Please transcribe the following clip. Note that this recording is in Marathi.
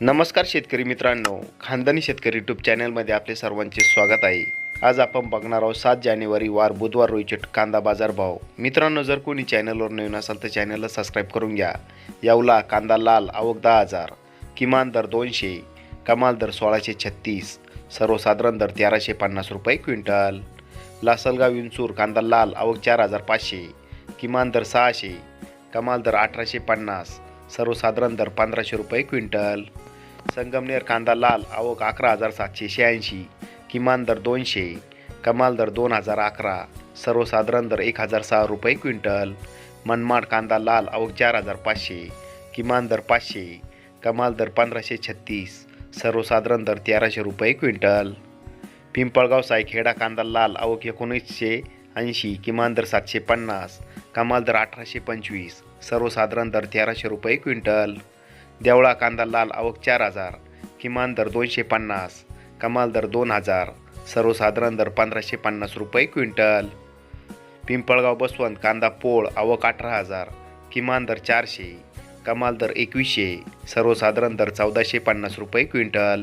नमस्कार शेतकरी मित्रांनो खानदानी शेतकरी यूट्यूब चॅनलमध्ये आपले सर्वांचे स्वागत आहे. आज आपण बघणार आहोत सात जानेवारी वार बुधवार रोजीचे कांदा बाजार भाव. मित्रांनो जर कोणी चॅनलवर नवीन असाल तर चॅनलला सबस्क्राईब करून घ्या. यावला कांदा लाल आवक दहा हजार. किमान दर दोनशे कमाल दर सोळाशे छत्तीस. सर्वसाधारण दर तेराशे पन्नास रुपये क्विंटल. लासलगाव विंचूर कांदा लाल आवक चार हजार पाचशे. किमान दर सहाशे कमाल दर अठराशे पन्नास. सर्वसाधारण दर पंधराशे रुपये क्विंटल. संगमनेर कांदा लाल आवक अकरा हजार सातशे शहाऐंशी किमान दर दोनशे कमाल दर दोन हजार अकरा सर्वसाधारण दर एक हजार सहा रुपये क्विंटल. मनमाड कांदा लाल आवक चार हजार पाचशे किमान दर पाचशे कमाल दर पंधराशे छत्तीस सर्वसाधारण दर तेराशे रुपये क्विंटल. पिंपळगाव सायखेडा कांदा लाल आवक एकोणीसशे ऐंशी किमान दर सातशे पन्नास कमाल दर अठराशे पंचवीस सर्वसाधारण दर तेराशे रुपये क्विंटल. देवळा कांदा लाल आवक चार हजार किमान दर दोनशे पन्नास कमाल दर दोन हजार सर्वसाधारण दर पंधराशे पन्नास रुपये क्विंटल. पिंपळगाव बसवंत कांदा पोळ आवक अठरा हजार किमान दर चारशे कमाल दर एकवीसशे सर्वसाधारण दर चौदाशे पन्नास रुपये क्विंटल.